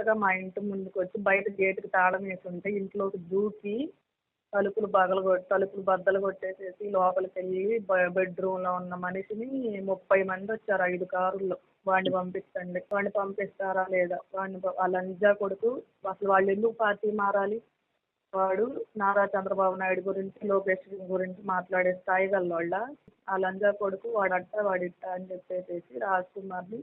కరెక్ట్గా మా ఇంటి ముందుకు వచ్చి బయట గేటుకి తాళం వేసి ఉంటే ఇంట్లోకి దూకి తలుపులు బగలు తలుపులు బద్దలు కొట్టేసేసి లోపలికి వెళ్ళి బెడ్రూమ్లో ఉన్న మనిషిని ముప్పై మంది వచ్చారు ఐదు కారుల్లో. వాడిని పంపిస్తండి. వాడిని పంపిస్తారా లేదా? వాడిని ప- ఆ లంజా కొడుకు అసలు వాళ్ళు ఎందుకు పార్టీ మారాలి? వాడు నారా చంద్రబాబు నాయుడు గురించి లోకేష్ గురించి మాట్లాడే స్థాయి గల్లోళ్ళ. ఆ లంజా కొడుకు వాడట్ట వాడిట్ట అని చెప్పేసి రాజ్ కుమార్ని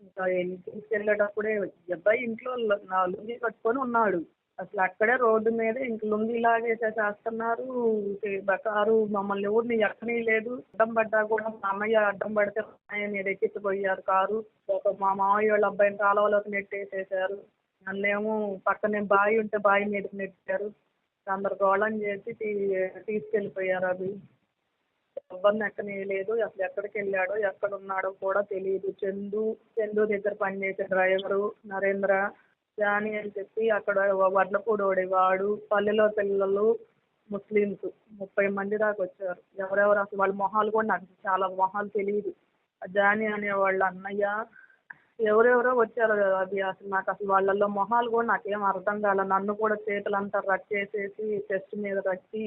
ఇంకా తీసుకెళ్ళేటప్పుడే ఈ అబ్బాయి ఇంట్లో నా లుంగి కట్టుకొని ఉన్నాడు. అసలు అక్కడే రోడ్డు మీద ఇంక లుంగి లాగేసేసేస్తున్నారు చేస్తున్నారు. కారు మమ్మల్ని ఎవరిని ఎక్కనీ లేదు అడ్డం పడ్డా కూడా మా అమ్మయ్య అడ్డం పడితే అన్నయ్య మీద ఎక్కించిపోయారు కారు. ఒక మా మామయ్య వాళ్ళ అబ్బాయిని కాలువలోకి నెట్టేసేసారు. నన్నేమో పక్కనే బావి ఉంటే బావి మీదకి నెట్టారు. గందరగోళం చేసి తీ- తీసుకెళ్ళిపోయారు అవి ఎవరిని ఎక్కనేయలేదు అసలు ఎక్కడికి వెళ్ళాడో ఎక్కడ ఉన్నాడో కూడా తెలియదు. చందు చందు దగ్గర పనిచేసే డ్రైవరు నరేంద్ర జాని అని చెప్పి అక్కడ వడ్లపూడోడి వాడు పల్లెలో పిల్లలు ముస్లిమ్స్ ముప్పై మంది దాకా వచ్చారు. ఎవరెవరు అసలు వాళ్ళ మొహాలు కూడా నాకు చాలా మొహాలు తెలియదు. జాని అనే వాళ్ళ అన్నయ్య ఎవరెవరో వచ్చారు కదా అది అసలు నాకు అసలు వాళ్ళల్లో మొహాలు కూడా నాకేం అర్థం కాలే. నన్ను కూడా చేతులంతా రచ్చేసేసి చెస్ట్ మీద రచ్చి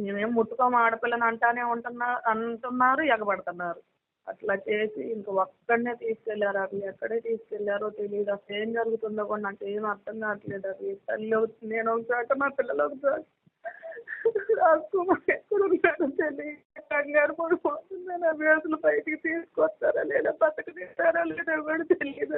మేమేం ముట్టుకోము ఆడపిల్లని అంటానే ఉంటున్నా అంటున్నారు ఎగబడుతున్నారు. అట్లా చేసి ఇంక ఒక్కడనే తీసుకెళ్ళారు అట్లా ఎక్కడే తీసుకెళ్ళారో తెలియదు అసలు ఏం జరుగుతుందో కూడా నాకు ఏం అర్థం కావట్లేదు అది తల్లి అవుతుంది నేను ఒక చోట మా పిల్లలు ఒక చోట. రాజకుమార్ తెలియదు కంగారు పడిపోతుంది నా బయటికి తీసుకొస్తారా లేదా బతకనిస్తారా లేదా కూడా తెలియదు